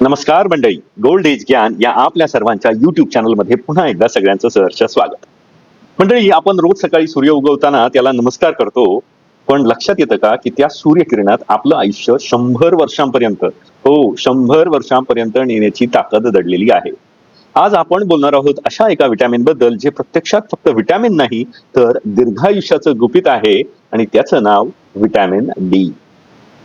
नमस्कार मंडळी. Gold age ज्ञान या आपल्या सर्वांच्या युट्यूब चॅनलमध्ये पुन्हा एकदा सगळ्यांचं सहर्ष स्वागत. मंडळी आपण रोज सकाळी सूर्य उगवताना त्याला नमस्कार करतो पण लक्षात येतं का की त्या सूर्यकिरणात आपलं आयुष्य शंभर वर्षांपर्यंत हो शंभर वर्षांपर्यंत नेण्याची ताकद दडलेली आहे. आज आपण बोलणार आहोत अशा एका विटॅमिनबद्दल जे प्रत्यक्षात फक्त विटॅमिन नाही तर दीर्घायुष्याचं गुपित आहे आणि त्याचं नाव विटॅमिन डी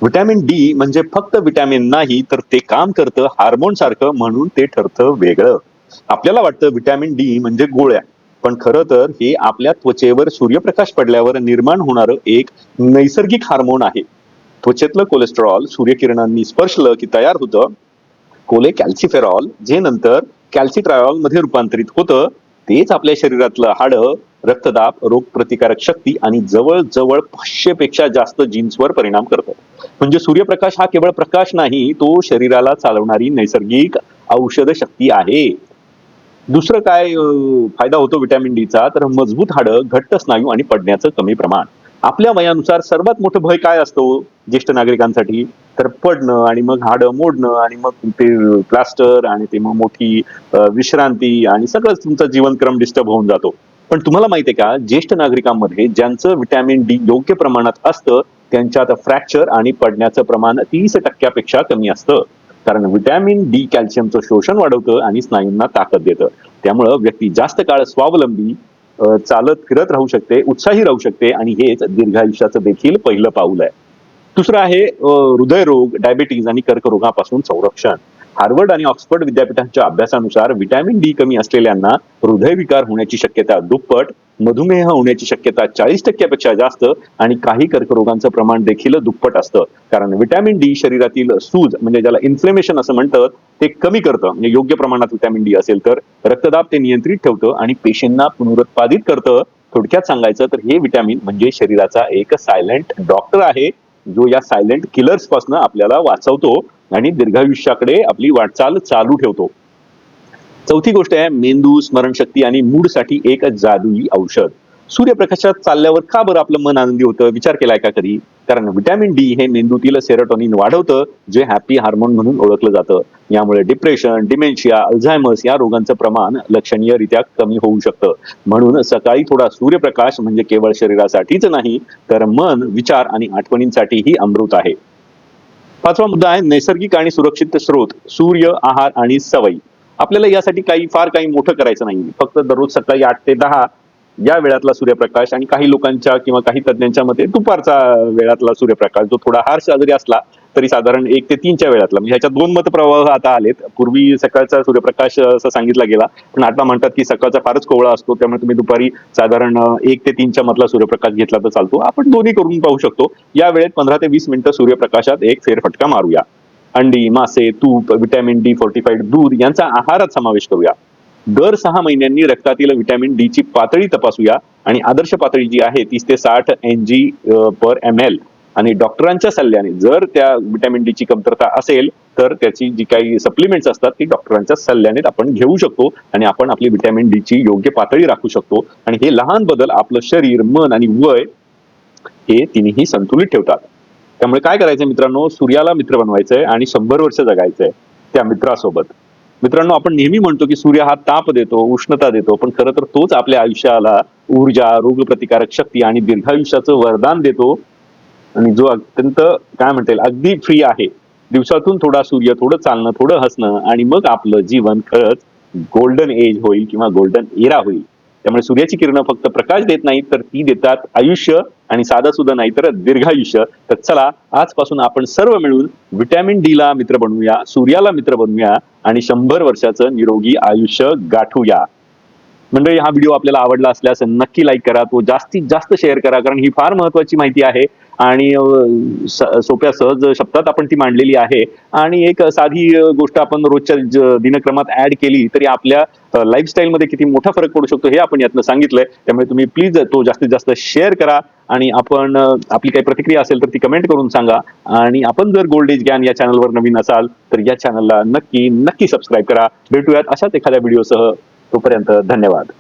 व्हिटॅमिन डी म्हणजे फक्त व्हिटॅमिन नाही तर ते काम करतं हार्मोन सारखं म्हणून ते ठरतं वेगळं. आपल्याला वाटतं व्हिटॅमिन डी म्हणजे गोळ्या. पण खरं तर हे आपल्या त्वचेवर सूर्यप्रकाश पडल्यावर निर्माण होणारं एक नैसर्गिक हार्मोन आहे. त्वचेतलं कोलेस्टेरॉल सूर्यकिरणांनी स्पर्शलं की तयार होतं. कोले कॅल्सिफेरॉल जे नंतर कॅल्सिट्रायॉलमध्ये रूपांतरित होतं तेच आपल्या शरीरातलं हाडं रक्तदाब रोगप्रतिकारक शक्ती आणि जवळजवळ पाचशे पेक्षा जास्त जीन्सवर परिणाम करतो म्हणजे सूर्यप्रकाश हा केवळ प्रकाश नाही तो शरीराला चालवणारी नैसर्गिक औषध शक्ती आहे. दुसरं काय फायदा होतो व्हिटॅमिन डीचा तर मजबूत हाडं घट्ट स्नायू आणि पडण्याचं कमी प्रमाण. आपल्या वयानुसार सर्वात मोठं भय काय असतो ज्येष्ठ नागरिकांसाठी? तर पडणं आणि मग हाडं मोडणं आणि मग ते प्लास्टर आणि ते मग मोठी विश्रांती आणि सगळंच तुमचा जीवनक्रम डिस्टर्ब होऊन जातो. पण तुम्हाला माहितीये का ज्येष्ठ नागरिकांमध्ये ज्यांचं विटॅमिन डी योग्य प्रमाणात असतं त्यांच्यात फ्रॅक्चर आणि पडण्याचं प्रमाण तीस टक्क्यापेक्षा कमी असतं. कारण विटॅमिन डी कॅल्शियमचं शोषण वाढवतं आणि स्नायूंना ताकद देतं. त्यामुळं व्यक्ती जास्त काळ स्वावलंबी चालत फिरत राहू शकते उत्साही राहू शकते आणि हेच दीर्घायुष्याचं देखील पहिलं पाऊल आहे. दुसरं आहे हृदयरोग डायबिटीज आणि कर्करोगापासून संरक्षण. हार्वर्ड आणि ऑक्सफर्ड विद्यापीठांच्या अभ्यासानुसार विटॅमिन डी कमी असलेल्यांना हृदयविकार होण्याची शक्यता दुप्पट मधुमेह होण्याची शक्यता चाळीस टक्क्यापेक्षा जास्त आणि काही कर्करोगांचं प्रमाण देखील दुप्पट असतं. कारण विटॅमिन डी शरीरातील सूज म्हणजे ज्याला इन्फ्लेमेशन असं म्हणतात ते कमी करतं. म्हणजे योग्य प्रमाणात विटॅमिन डी असेल तर रक्तदाब ते नियंत्रित ठेवतं आणि पेशींना पुनरुत्पादित करतं. थोडक्यात सांगायचं तर हे विटॅमिन म्हणजे शरीराचा एक सायलेंट डॉक्टर आहे जो या सायलेंट किलर्सपासून आपल्याला वाचवतो आणि दीर्घायुष्याकडे आपली वाटचाल चालू ठेवतो. चौथी गोष्ट आहे मेंदू स्मरणशक्ती आणि मूडसाठी एक जादुई औषध. सूर्यप्रकाशात चालल्यावर का बरं आपलं मन आनंदी होतं? विचार केलाय का कधी? कारण व्हिटॅमिन डी हे मेंदूतील सेरोटोनिन वाढवतं जे हॅपी हार्मोन म्हणून ओळखलं जातं. यामुळे डिप्रेशन डिमेन्शिया अल्झायमर्स या रोगांचं प्रमाण लक्षणीयरित्या कमी होऊ शकतं. म्हणून सकाळी थोडा सूर्यप्रकाश म्हणजे केवळ शरीरासाठीच नाही तर मन विचार आणि आठवणींसाठीही अमृत आहे. पाचवा मुद्दा आहे नैसर्गिक आणि सुरक्षित स्रोत सूर्य आहार आणि सवयी. आपल्याला यासाठी काही फार काही मोठं करायचं नाही फक्त दररोज सकाळी आठ ते दहा या वेळातला सूर्यप्रकाश आणि काही लोकांच्या किंवा काही तज्ञांच्या मते दुपारचा वेळातला सूर्यप्रकाश जो थोडा हार्श जरी असला तरी साधारण एक ते तीनच्या वेळातला. म्हणजे ह्याच्यात दोन मत प्रवाह आता आलेत. पूर्वी सकाळचा सूर्यप्रकाश असं सांगितला गेला पण आता म्हणतात की सकाळचा फारच कोवळा असतो त्यामुळे तुम्ही दुपारी साधारण एक ते तीनच्या मधला सूर्यप्रकाश घेतला तर चालतो. आपण दोन्ही करून पाहू शकतो. या वेळेत पंधरा ते वीस मिनिटं सूर्यप्रकाशात एक फेरफटका मारूया. अंडी मासे तूप व्हिटॅमिन डी फोर्टिफाईड दूध यांचा आहारात समावेश करूया. दर सहा महिन्यांनी रक्तातील व्हिटॅमिन डी ची पातळी तपासूया आणि आदर्श पातळी जी आहे तीस ते साठ N G per M L. आणि डॉक्टरांच्या सल्ल्याने जर त्या व्हिटॅमिन डी ची कमतरता असेल तर त्याची जी काही सप्लिमेंट्स असतात ती डॉक्टरांच्या सल्ल्याने आपण घेऊ शकतो आणि आपण आपली व्हिटॅमिन डी ची योग्य पातळी राखू शकतो. आणि हे लहान बदल आपलं शरीर मन आणि वय हे तिन्ही संतुलित ठेवतात. त्यामुळे काय करायचं मित्रांनो? सूर्याला मित्र बनवायचंय आणि शंभर वर्ष जगायचंय त्या मित्रासोबत. मित्रांनो आपण नेहमी म्हणतो की सूर्य हा ताप देतो उष्णता देतो पण खरं तर तोच आपल्या आयुष्याला ऊर्जा रोगप्रतिकारक शक्ती आणि दीर्घायुष्याचं वरदान देतो. आणि जो अत्यंत काय म्हणता येईल अगदी फ्री आहे. दिवसातून थोडा सूर्य थोडं चालणं थोडं हसणं आणि मग आपलं जीवन खरंच गोल्डन एज होईल किंवा गोल्डन एरा होईल. त्यामुळे सूर्याची किरणं फक्त प्रकाश देत नाहीत तर ती देतात आयुष्य आणि साधा सुद्धा नाही तर दीर्घायुष्य. तर चला आजपासून आपण सर्व मिळून व्हिटॅमिन डी ला मित्र बनवूया सूर्याला मित्र बनवूया आणि शंभर वर्षाचं निरोगी आयुष्य गाठूया. मंडळी हा व्हिडिओ आपल्याला आवडला असल्यास नक्की लाईक करा. तो जास्तीत जास्त शेअर करा कारण ही फार महत्वाची माहिती आहे. आणि सोप्या सहज शब्दात आपण ती मांडलेली आहे. आणि एक साधी गोष्ट आपण रोजच्या दिनक्रमात ऍड केली तरी आपल्या लाईफस्टाईलमध्ये किती मोठा फरक पडू शकतो हे आपण यातनं सांगितलंय. त्यामुळे तुम्ही प्लीज तो जास्तीत जास्त शेअर करा. आणि आपण आपली काही प्रतिक्रिया असेल तर ती कमेंट करून सांगा. आणि आपण जर गोल्ड एज ज्ञान या चॅनलवर नवीन असाल तर या चॅनलला नक्की नक्की सबस्क्राईब करा. भेटूयात अशाच एखाद्या व्हिडिओसह तोपर्यंत धन्यवाद.